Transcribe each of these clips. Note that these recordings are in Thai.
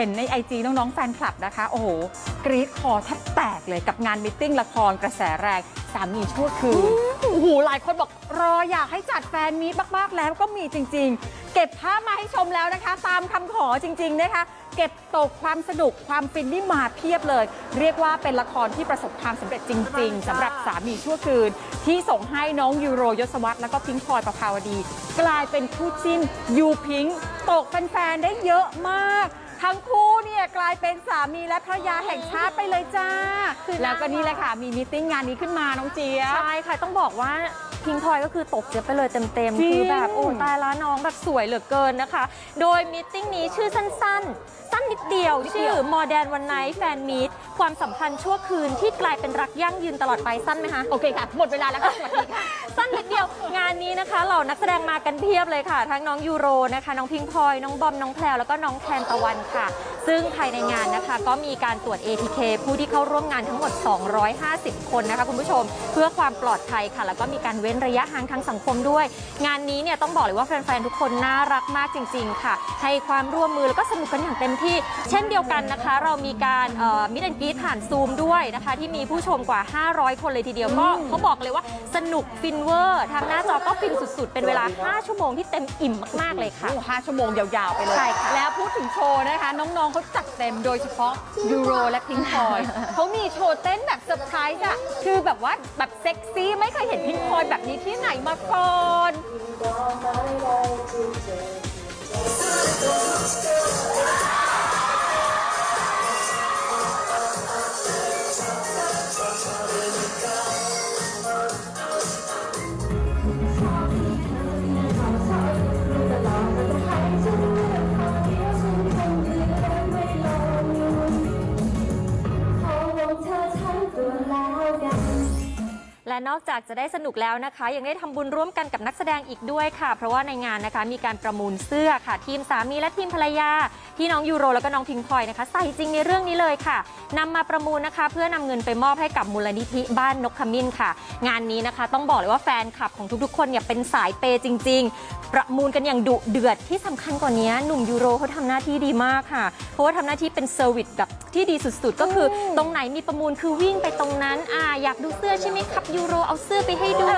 ห็นในไอจีน้องๆแฟนคลับนะคะ โอ้โห กรี๊ดคอแทบแตกเลยกับงานมิทติ้งละครกระแสแรงสามีชั่วคืนโอ้โหหลายคนบอกรออยากให้จัดแฟนมีตมากๆแล้วก็มีจริง ๆ เก็บภาพมาให้ชมแล้วนะคะ ตามคำขอจริง ๆ นะคะ เก็บตกความสนุกความฟินนี่มาเพียบเลย เรียกว่าเป็นละครที่ประสบความสำเร็จจริง ๆสำหรับสามีชั่วคืน ที่ส่งให้น้องยูโรยศวรรษแล้วก็พิงค์พลอยประภาวดี กลายเป็นคู่จิ้นยูพิงค์ตกแฟนๆได้เยอะมาก ทั้งคู่เนี่ยกลายเป็นสามีและภรรยาแห่งชาติไปเลยจ้า คือแล้วก็นี่แหละค่ะ มีมิทติ้งงานนี้ขึ้นมาน้องเจี๊ยบ ใช่ค่ะ ต้องบอกว่า พิงพลอยก็คือตกเจ็บไปเลยเต็มจริๆงคือแบบโอ้ตายละน้องแบบสวยเหลือเกินนะคะ โดยมิทติ้งนี้ชื่อสั้นๆ สั้นนิดเดียว ชื่อ Modern One Night Fan Meet ความสัมพันธ์ชั่วคืนที่กลายเป็นรักยั่งยืนตลอดไปสั้นไหมคะ โอเคค่ะ หมดเวลาแล้วค่ะสวัสดีค่ะ สั้นนิดเดียวงานนี้นะคะ เหล่านักแสดงมากันเพียบเลยค่ะ ทั้งน้องยูโรนะคะ น้องพิงพลอยน้องบอมน้องแพรวแล้วก็น้องแทนตะวันค่ะ ซึ่งภายในงานนะคะ ก็มีการตรวจ ATK ผู้ที่เข้าร่วมงานทั้งหมด 250 คนนะคะคุณผู้ชม เพื่อความปลอดภัยค่ะ แล้วก็มีการเว้นระยะห่างทางสังคมด้วย งานนี้เนี่ยต้องบอกเลยว่าแฟนๆทุกคนน่ารักมากจริง ๆ ค่ะ ให้ความร่วมมือแล้วก็สนุกกันอย่างเต็มที่ เช่นเดียวกันนะคะ เรามีการมิดแอนกีผ่านซูมด้วยนะคะ ที่มีผู้ชมกว่า 500 คนเลยทีเดียวก็เขาบอกเลยว่าสนุกฟินเวอร์ทางหน้าจอก็ฟินสุดๆ เป็นเวลา 5 ชั่วโมงที่เต็มอิ่มมากๆเลยค่ะโอ้ห้าชั่วโมงยาวๆไปเลยใช่ค่ะแล้วพูดถึงโชว์นะคะ น้องๆเขาจัดเต็มโดยเฉพาะยูโรและพิงพลอยเขามีโชว์เต้นแบบเซอร์ไพรส์อะคือแบบว่าแบบเซ็กซี่ไม่เคยเห็นพิงพลอยแบบนี้ที่ไหนมาก่อน นอกจากจะได้สนุกแล้วนะคะ ยังได้ทำบุญร่วมกันกับนักแสดงอีกด้วยค่ะ เพราะว่าในงานนะคะมีการประมูลเสื้อค่ะ ทีมสามีและทีมภรรยา ที่น้องยูโรแล้วก็น้องพิงพลอยนะคะใส่จริงในเรื่องนี้เลยค่ะนำมาประมูลนะคะ เพื่อนำเงินไปมอบให้กับมูลนิธิบ้านนกขมิ้นค่ะ งานนี้นะคะ ต้องบอกเลยว่าแฟนคลับของทุกๆ คนเนี่ยเป็นสายเปย์จริง ๆ ประมูลกันอย่างดุเดือดที่สำคัญกว่านี้หนุ่มยูโรเขาทำหน้าที่ดีมากค่ะ เพราะว่าทำหน้าที่เป็นเซอร์วิสแบบที่ดีสุดๆ ก็คือตรงไหนมีประมูลคือวิ่งไปตรงนั้นอ่าอยากดูเสื้อใช่ไหมครับยูโรเอาเสื้อไปให้ดูเอ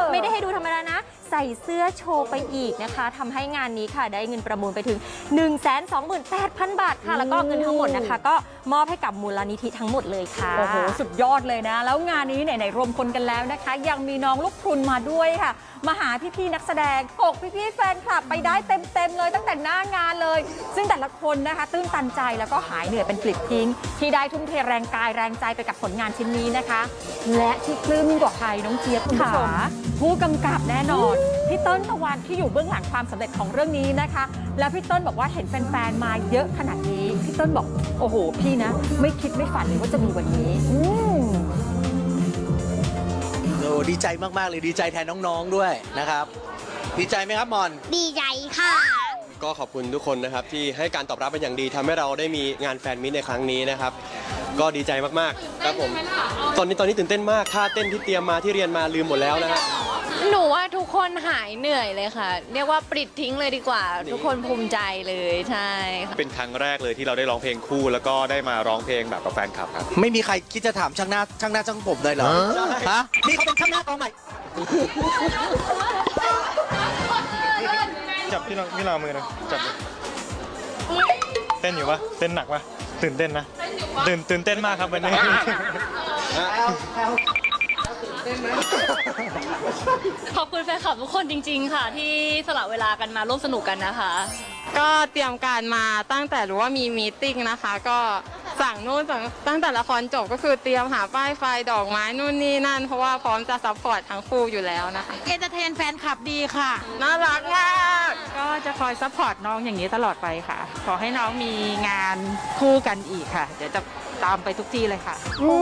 อไม่ได้ให้ดูธรรมดานะ ใส่เสื้อโชว์ไปอีกนะคะทำให้งานนี้ค่ะได้เงินประมูลไปถึง 1 2 8 0 0 0 บาทค่ะ แล้วก็เงินทั้งหมดนะคะ ก็มอบให้กับมูลนิธิทั้งหมดเลยค่ะ โอ้โห สุดยอดเลยนะ แล้วงานนี้ไหนๆรวมคนกันแล้วนะคะ ยังมีน้องลูกพรุนมาด้วยค่ะ มาหาพี่ๆนักแสดงอกพี่ๆแฟนคลับไปได้เต็มๆเลยตั้งแต่หน้างานเลย ซึ่งแต่ละคนนะคะ ตื้นตันใจแล้วก็หายเหนื่อยเป็นปลิดทิ้ง ที่ได้ทุ่มเทแรงกายแรงใจไปกับผลงานชิ้นนี้นะคะ และที่ปลื้มยิ่งกว่าใครน้องเจี๊ยบคุณผู้ชมค่ะผู้กำกับแน่นอน พี่เติ้ลตะวันที่อยู่เบื้องหลังความสำเร็จของเรื่องนี้นะคะ แล้วพี่เติ้ลบอกว่าเห็นแฟนๆมาเยอะขนาดนี้พี่เติ้ลบอกโอ้โห พี่นะ ไม่คิดไม่ฝันเลยว่าจะมีวันนี้อืมโอ้ดีใจมากๆเลยดีใจแทนน้องๆด้วยนะครับ ดีใจไหมครับมอน ดีใจค่ะ ก็ขอบคุณทุกคนนะครับที่ให้การตอบรับเป็นอย่างดีทำให้เราได้มีงานแฟนมิตในครั้งนี้นะครับ ก็ดีใจมากๆครับผมตอนนี้ตอนนี้ตื่นเต้นมากท่าเต้นที่เตรียมมาที่เรียนมาลืมหมดแล้วนะฮะ หนูว่าทุกคนหายเหนื่อยเลยค่ะ เรียกว่าปลิดทิ้งเลยดีกว่า ทุกคนภูมิใจเลยใช่ค่ะเป็นครั้งแรกเลยที่เราได้ร้องเพลงคู่ แล้วก็ได้มาร้องเพลงแบบกับแฟนคลับครับ ไม่มีใครคิดจะถามช่างหน้าช่างหน้าช่างผมเลยเหรอฮะนี่เขาเป็นช่างหน้ากองใหม่จับพี่ลองพี่ลองมือหนะจับดิเต้นอยู่ปะเต้นหนักปะตื่นเต้นนะตื่นตื่นเต้นมากครับวันนี้ ขอบคุณแฟนคลับทุกคนจริง ๆ ค่ะ ที่สละเวลากันมาร่วมสนุกกันนะคะ ก็เตรียมการมาตั้งแต่รู้ว่ามีมีตติ้งนะคะ ก็สั่งนู่นสั่งตั้งแต่ละครจบก็คือเตรียมหาป้ายไฟดอกไม้นู่นนี่นั่น เพราะว่าพร้อมจะซัพพอร์ตทั้งคู่อยู่แล้วนะคะเอนเตอร์เทนแฟนคลับดีค่ะ น่ารักมากก็จะคอยซัพพอร์ตน้องอย่างนี้ตลอดไปค่ะ ขอให้น้องมีงานคู่กันอีกค่ะ เดี๋ยวจะตามไปทุกที่เลยค่ะ โอ้